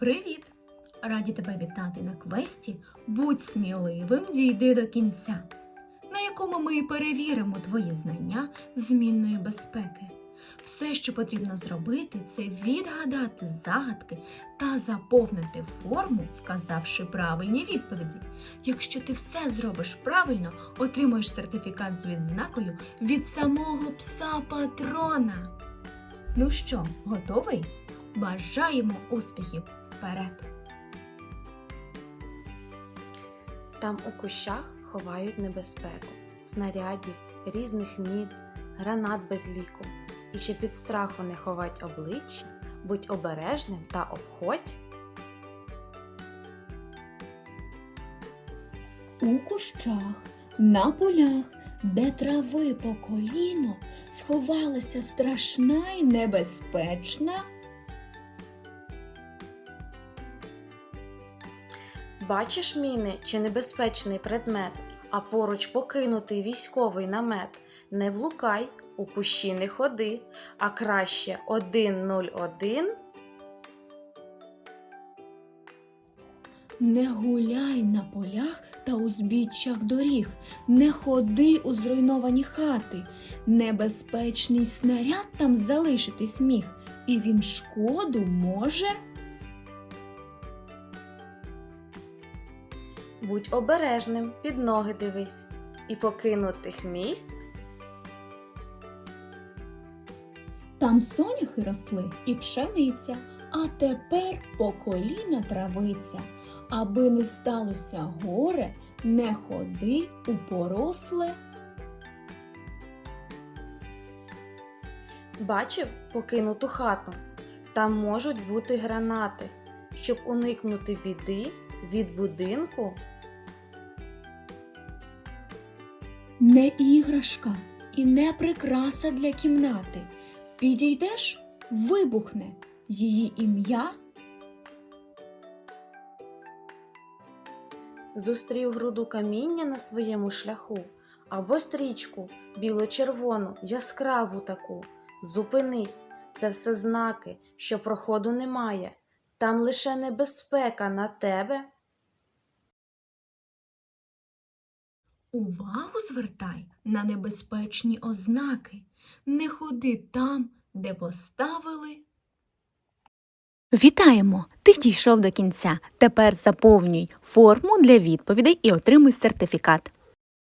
Привіт! Раді тебе вітати на квесті Будь сміливим, дійди до кінця, на якому ми і перевіримо твої знання змінної безпеки. Все, що потрібно зробити, це відгадати загадки та заповнити форму, вказавши правильні відповіді. Якщо ти все зробиш правильно, отримаєш сертифікат з відзнакою від самого пса патрона. Ну що, готовий? Бажаємо успіхів вперед! Там у кущах ховають небезпеку, снарядів, різних мід, гранат без ліку. І щоб від страху не ховать обличчя, будь обережним та обходь. У кущах, на полях, де трави по коліно, сховалася страшна й небезпечна. Бачиш міни чи небезпечний предмет, а поруч покинутий військовий намет. Не блукай, у кущі не ходи, а краще 101 Не гуляй на полях та узбіччях доріг, не ходи у зруйновані хати. Небезпечний снаряд там залишитись міг, і він шкоду може. Будь обережним, під ноги дивись, і покинутих місць Там соняхи росли і пшениця, а тепер по коліна травиця. Аби не сталося горе, не ходи у поросле. Бачив покинуту хату. Там можуть бути гранати. Щоб уникнути біди від будинку, Не іграшка і не прикраса для кімнати. Підійдеш, вибухне її ім'я. зустрів груду каміння на своєму шляху, або стрічку біло-червону, яскраву таку. Зупинись, це все знаки, що проходу немає. Там лише небезпека на тебе. Увагу звертай на небезпечні ознаки. Не ходи там, де поставили. Вітаємо! Ти дійшов до кінця. Тепер заповнюй форму для відповідей і отримуй сертифікат.